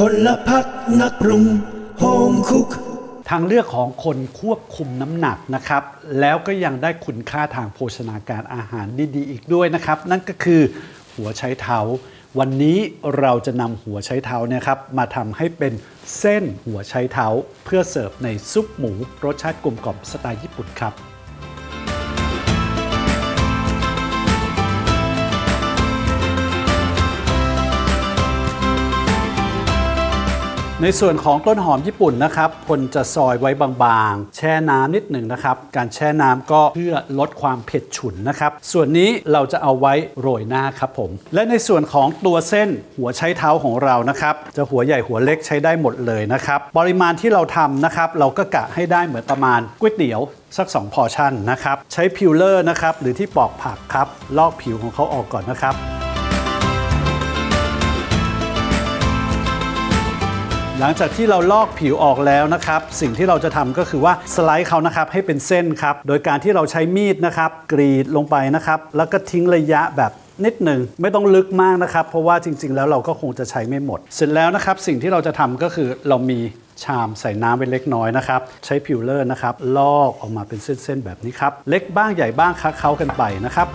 พลพักนักปรุงโฮมคุก ทางเลือกของคนควบคุมน้ำหนักนะครับ แล้วก็ยังได้คุณค่าทางโภชนาการอาหารดีๆอีกด้วยนะครับ นั่นก็คือหัวไชเท้า วันนี้เราจะนำหัวไชเท้าเนี่ยครับมาทำให้เป็นเส้นหัวไชเท้า เพื่อเสิร์ฟในซุปหมูรสชาติกลมกล่อมสไตล์ญี่ปุ่นครับ ในส่วนของต้นหอมญี่ปุ่นนะครับพลจะซอยไว้บางๆ แช่น้ำนิดหนึ่งนะครับ การแช่น้ำก็เพื่อลดความเผ็ดฉุนนะครับ ส่วนนี้เราจะเอาไว้โรยหน้าครับผม และในส่วนของตัวเส้นหัวไชเท้าของเรานะครับ จะหัวใหญ่หัวเล็กใช้ได้หมดเลยนะครับ ปริมาณที่เราทำนะครับ เราก็กะให้ได้เหมือนประมาณก๋วยเตี๋ยวสัก 2 พอชั่นนะครับ ใช้พิวเลอร์นะครับหรือที่ปอกผักครับ ลอกผิวของเขาออกก่อนนะครับ หลังจากที่เราลอกผิวออกแล้วนะครับ สิ่งที่เราจะทำก็คือว่าสไลด์เขานะครับให้เป็นเส้นครับ โดยการที่เราใช้มีดนะครับ กรีดลงไปนะครับ แล้วก็ทิ้งระยะแบบนิดหนึ่งไม่ต้องลึกมากนะครับ เพราะว่าจริง ๆ แล้วเราก็คงจะใช้ไม่หมด เสร็จแล้วนะครับ สิ่งที่เราจะทำก็คือเรามีชามใส่น้ำไปเล็กน้อยนะครับ ใช้พิวเลอร์นะครับ ลอกออกมาเป็นเส้นๆแบบนี้ครับ เล็กบ้างใหญ่บ้างคะเข้ากันไปนะครับ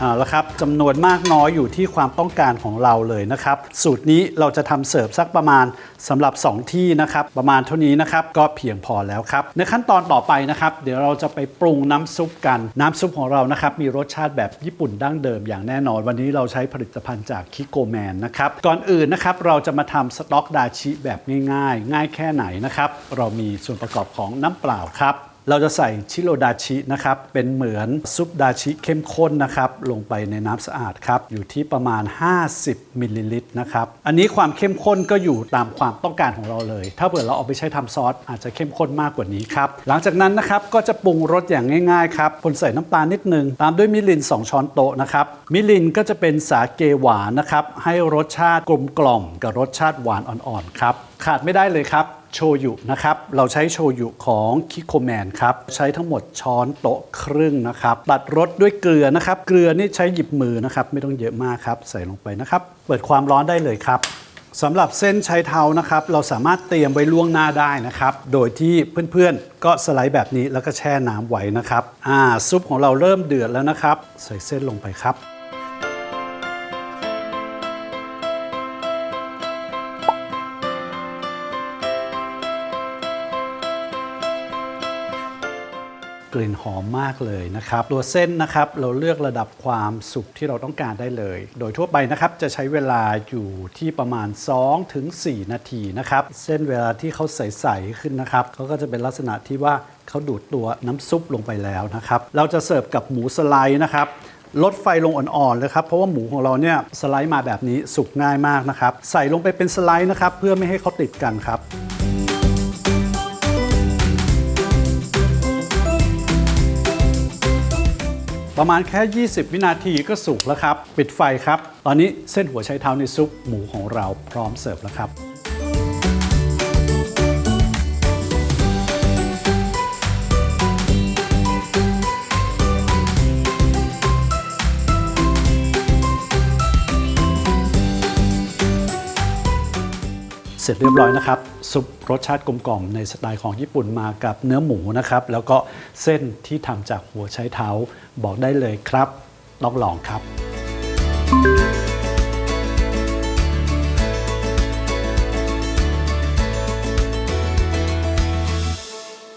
เอาละครับจำนวนมากน้อยอยู่ที่ความต้องการของเราเลยนะครับ สูตรนี้เราจะทำเสิร์ฟสักประมาณสำหรับ 2 ที่นะครับ ประมาณเท่านี้นะครับ ก็เพียงพอแล้วครับ ในขั้นตอนต่อไปนะครับ เดี๋ยวเราจะไปปรุงน้ำซุปกัน น้ำซุปของเรานะครับ มีรสชาติแบบญี่ปุ่นดั้งเดิมอย่างแน่นอน วันนี้เราใช้ผลิตภัณฑ์จากคิโกแมนนะครับ ก่อนอื่นนะครับเราจะมาทำสต๊อกดาชิแบบง่าย ๆ ง่ายแค่ไหนนะครับ เรามีส่วนประกอบของน้ำเปล่าครับ เราจะใส่ชิโรดาชินะครับ เป็นเหมือนซุปดาชิเข้มข้นนะครับ ลงไปในน้ำสะอาดครับ อยู่ที่ประมาณ 50มิลลิลิตรนะครับ อันนี้ความเข้มข้นก็อยู่ตามความต้องการของเราเลย ถ้าเผื่อเราเอาไปใช้ทำซอสอาจจะเข้มข้นมากกว่านี้ครับ หลังจากนั้นนะครับก็จะปรุงรสอย่างง่ายๆครับคนใส่น้ำตาลนิดนึง ตามด้วยมิริน 2 ช้อนโต๊ะนะครับ มิรินก็จะเป็นสาเกหวานนะครับ ให้รสชาติกลมกล่อมกับรสชาติหวานอ่อนๆครับขาดไม่ได้เลยครับ โชยุนะครับ เราใช้โชยุของคิโคแมนครับ ใช้ทั้งหมดช้อนโต๊ะครึ่งนะครับตัดรสด้วยเกลือนะครับ เกลือนี่ใช้หยิบมือนะครับ ไม่ต้องเยอะมากครับ ใส่ลงไปนะครับ เปิดความร้อนได้เลยครับสำหรับเส้นใช้เท้านะครับ เราสามารถเตรียมไว้ล่วงหน้าได้นะครับ โดยที่เพื่อนๆ ก็สไลด์แบบนี้แล้วก็แช่น้ำไว้นะครับ อ่าซุปของเราเริ่มเดือดแล้วนะครับ ใส่เส้นลงไปครับ กลิ่นหอมมากเลยนะครับ ตัวเส้นนะครับเราเลือกระดับความสุกที่เราต้องการได้เลย โดยทั่วไปนะครับจะใช้เวลาอยู่ที่ประมาณ2-4ถึง4นาทีนะครับ เส้นเวลาที่เขาใสๆขึ้นนะครับเขาก็จะเป็นลักษณะที่ว่าเขาดูดตัวน้ำซุปลงไปแล้วนะครับ เราจะเสิร์ฟกับหมูสไลด์นะครับลดไฟลงอ่อนๆเลยครับ เพราะว่าหมูของเราเนี่ยสไลด์มาแบบนี้สุกง่ายมากนะครับ ใส่ลงไปเป็นสไลด์นะครับ เพื่อไม่ให้เขาติดกันครับ ประมาณแค่ 20 วินาทีก็สุกแล้วครับ ปิดไฟครับ ตอนนี้เส้นหัวไชเท้าในซุปหมูของเราพร้อมเสิร์ฟแล้วครับ เสร็จเรียบร้อยนะครับ ซุปรสชาติกลมกล่อมในสไตล์ของญี่ปุ่นมากับเนื้อหมูนะครับ แล้วก็เส้นที่ทำจากหัวไชเท้าบอกได้เลยครับต้องลองครับ